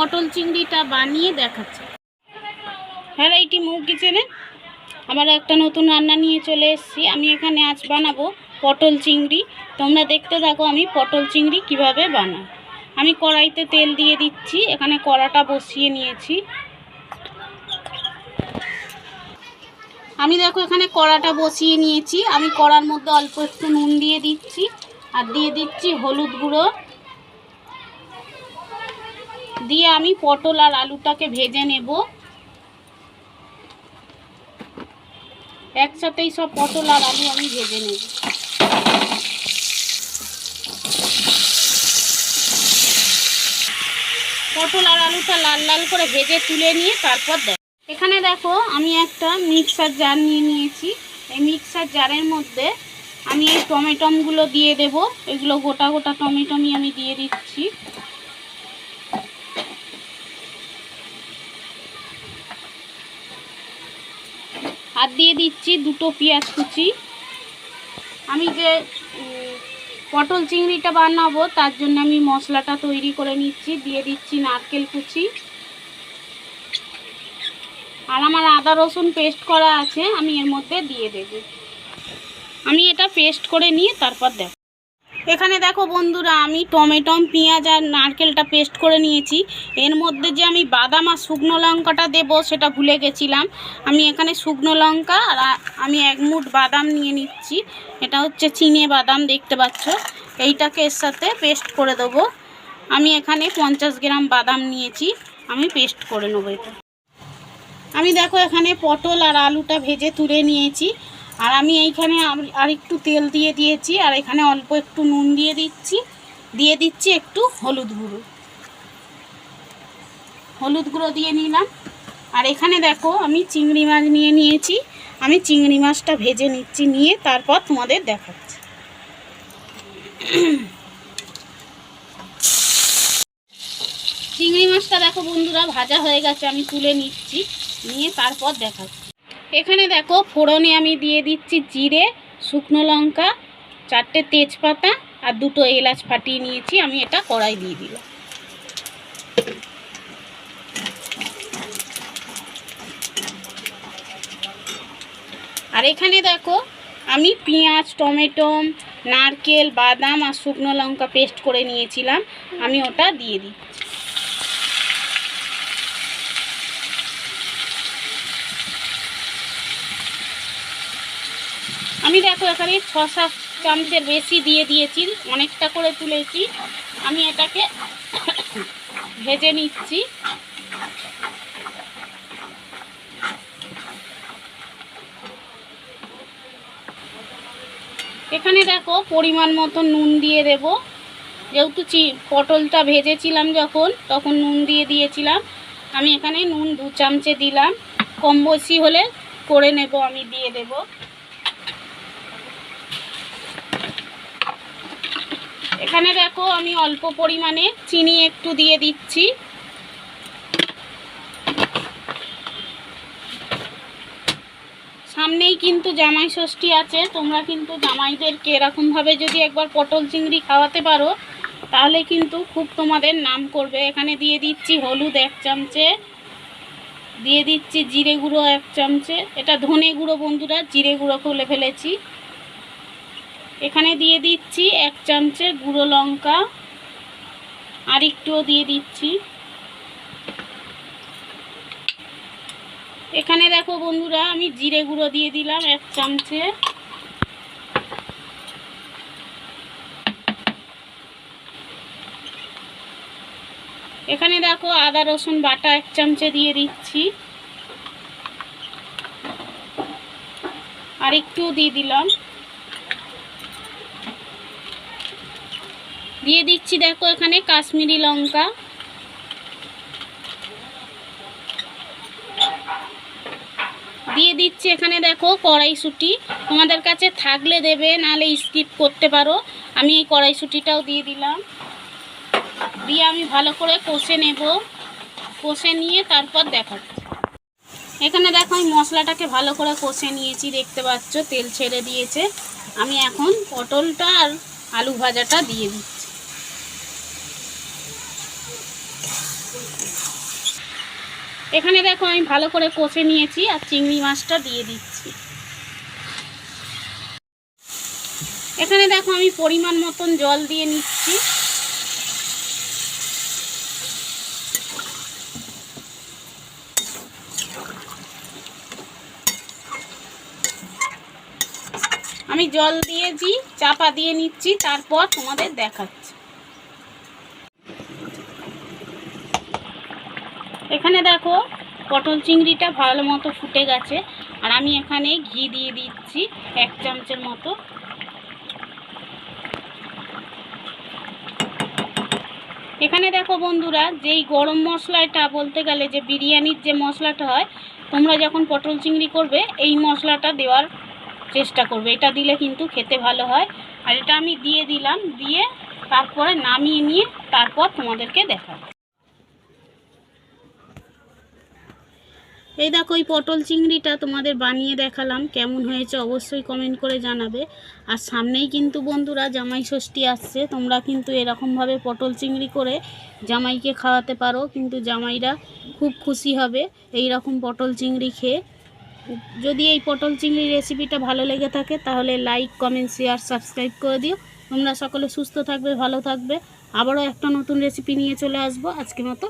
পটল চিংড়িটা বানিয়ে দেখাচ্ছি। হ্যাঁ এইটি মুখ কিচেনে। আমার একটা নতুন রান্না নিয়ে চলে এসেছি। আমি এখানে আজ বানাবো পটল চিংড়ি। তোমরা দেখতে থাকো আমি পটল চিংড়ি কীভাবে বানাই। আমি কড়াইতে তেল দিয়ে দিচ্ছি। এখানে কড়াটা বসিয়ে নিয়েছি। আমি দেখো এখানে কড়াটা বসিয়ে নিয়েছি। আমি কড়ার মধ্যে অল্প একটু নুন দিয়ে দিচ্ছি। আর দিয়ে দিচ্ছি হলুদ গুঁড়ো। দিয়ে আমি পটল আর আলুটাকে ভেজে নেব। একসাথেই সব পটল আর আলু আমি ভেজে নেব। পটল আর আলুটা লাল লাল করে ভেজে তুলে নিয়ে তারপর দেখ। এখানে দেখো, আমি একটা মিক্সার জার নিয়ে নিয়েছি। এই মিক্সার জারের মধ্যে আমি এই টমেটমগুলো দিয়ে দেব। এগুলো গোটা গোটা টমেটমই আমি দিয়ে দিচ্ছি। আর দিয়ে দিচ্ছি দুটো পেঁয়াজ কুচি। আমি যে পটল চিংড়িটা বানাবো, তার জন্য আমি মশলাটা তৈরি করে নিচ্ছি। দিয়ে দিচ্ছি নারকেল কুচি। আর আমার আদা রসুন পেস্ট করা আছে, আমি এর মধ্যে দিয়ে দেব। আমি এটা পেস্ট করে নিয়ে তারপর দেখো এখানে দেখো বন্ধুরা, আমি টমেটম পেঁয়াজ আর নারকেলটা পেস্ট করে নিয়েছি। এর মধ্যে যে আমি বাদাম আর শুকনো লঙ্কাটা দেবো, সেটা ভুলে গেছিলাম। আমি এখানে শুকনো লঙ্কা আর আমি এক মুঠ বাদাম নিয়ে নিচ্ছি। এটা হচ্ছে চিনে বাদাম, দেখতে পাচ্ছ? এইটাকে এর সাথে পেস্ট করে দেবো। আমি এখানে পঞ্চাশ গ্রাম বাদাম নিয়েছি। আমি পেস্ট করে নেব এটা। আমি দেখো এখানে পটল আর আলুটা ভেজে তুলে নিয়েছি। আর আমি এইখানে আর একটু তেল দিয়ে দিয়েছি, আর এখানে অল্প একটু নুন দিয়ে দিচ্ছি। দিয়ে দিচ্ছি একটু হলুদ গুঁড়ো। হলুদ গুঁড়ো দিয়ে নিলাম। আর এখানে দেখো, আমি চিংড়ি মাছ নিয়ে নিয়েছি। আমি চিংড়ি মাছটা ভেজে নিচ্ছি, নিয়ে তারপর তোমাদের দেখাচ্ছি। চিংড়ি মাছটা দেখো বন্ধুরা, ভাজা হয়ে গেছে, আমি তুলে নিচ্ছি, নিয়ে তারপর দেখাচ্ছি। এখানে দেখো ফোড়নে আমি দিয়ে দিচ্ছি জিরে, শুকনো লঙ্কা, চারটে তেজপাতা আর দুটো এলাচ ফাটিয়ে নিয়েছি, আমি এটা কড়াই দিয়ে দিলাম। আর এখানে দেখো আমি পেঁয়াজ, টমেটো, নারকেল, বাদাম আর শুকনো লঙ্কা পেস্ট করে নিয়েছিলাম, আমি ওটা দিয়ে দিই আমি দেখো এখানে ছ সাত চামচের বেশি দিয়ে দিয়েছি, অনেকটা করে তুলেছি। আমি এটাকে ভেজে নিচ্ছি। এখানে দেখো পরিমাণ মতো নুন দিয়ে দেব। যেহেতু চি, পটলটা ভেজেছিলাম যখন, তখন নুন দিয়ে দিয়েছিলাম। আমি এখানে নুন দু চামচে দিলাম। কম বেশি হলে করে নেব, আমি দিয়ে দেব। এখানে দেখো আমি অল্প পরিমাণে চিনি একটু দিয়ে দিচ্ছি। সামনেই কিন্তু জামাই ষষ্ঠী আছে, তোমরা কিন্তু জামাইদেরকে এরকমভাবে যদি একবার পটল চিংড়ি খাওয়াতে পারো, তাহলে কিন্তু খুব তোমাদের নাম করবে। এখানে দিয়ে দিচ্ছি হলুদ এক চামচে, দিয়ে দিচ্ছি জিরে গুঁড়ো এক চামচে। এটা ধনে গুঁড়ো বন্ধুরা, জিরে গুঁড়ো খুলে ফেলেছি। এখানে দিয়ে দিচ্ছি এক চামচে গুঁড়ো লঙ্কা। আর একটুও দিয়ে দিচ্ছি। এখানে দেখো বন্ধুরা, আমি জিরে গুঁড়ো দিয়ে দিলাম এক চামচে। এখানে দেখো আদা, রসুন, বাটা এক চামচে দিয়ে দিচ্ছি। আর একটু দিয়ে দিলাম। দিয়ে দিচ্ছি, দেখো এখানে কাশ্মীরি লঙ্কা। দিয়ে দিচ্ছি এখানে, দেখো, কড়াইশুঁটি। তোমাদের কাছে থাকলে দেবে, নাহলে স্কিপ করতে পারো। আমি এই কড়াইশুঁটিটাও দিয়ে দিলাম। দিয়ে আমি ভালো করে কষে নেব। কষে নিয়ে তারপর দেখাচ্ছি। এখানে দেখো, আমি মশলাটাকে ভালো করে কষে নিয়েছি, দেখতে পাচ্ছ, তেল ছেড়ে দিয়েছে। আমি এখন পটলটা আর আলু ভাজাটা দিয়ে দিচ্ছি। এখানে দেখো আমি ভালো করে কষে নিয়েছি আর চিংড়ি মাছটা দিয়ে দিচ্ছি। এখানে দেখো আমি পরিমাণ মতন জল দিয়ে নিচ্ছি। আমি জল দিয়েছি, চাপা দিয়ে নিচ্ছি, তারপর তোমাদের দেখাচ্ছি। এখানে দেখো পটল চিংড়িটা ভালো মতো ফুটে গেছে। আর আমি এখানে ঘি দিয়ে দিচ্ছি এক চামচের মতো। এখানে দেখো বন্ধুরা, যেই গরম মশলাটা বলতে গেলে যে বিরিয়ানির যে মশলাটা হয়, তোমরা যখন পটল চিংড়ি করবে, এই মশলাটা দেওয়ার চেষ্টা করবে। এটা দিলে কিন্তু খেতে ভালো হয়। আর এটা আমি দিয়ে দিলাম, দিয়ে তারপরে নামিয়ে নিয়ে তারপর তোমাদেরকে দেখাবো। এই দেখো, এই পটল চিংড়িটা তোমাদের বানিয়ে দেখালাম, কেমন হয়েছে অবশ্যই কমেন্ট করে জানাবে। আর সামনেই কিন্তু বন্ধুরা জামাই ষষ্ঠী আসছে, তোমরা কিন্তু এরকমভাবে পটল চিংড়ি করে জামাইকে খাওয়াতে পারো, কিন্তু জামাইরা খুব খুশি হবে এই রকম পটল চিংড়ি খেয়ে। যদি এই পটল চিংড়ি রেসিপিটা ভালো লেগে থাকে, তাহলে লাইক কমেন্ট শেয়ার সাবস্ক্রাইব করে দিও। তোমরা সকলে সুস্থ থাকবে, ভালো থাকবে। আবারও একটা নতুন রেসিপি নিয়ে চলে আসব আজকে মতো।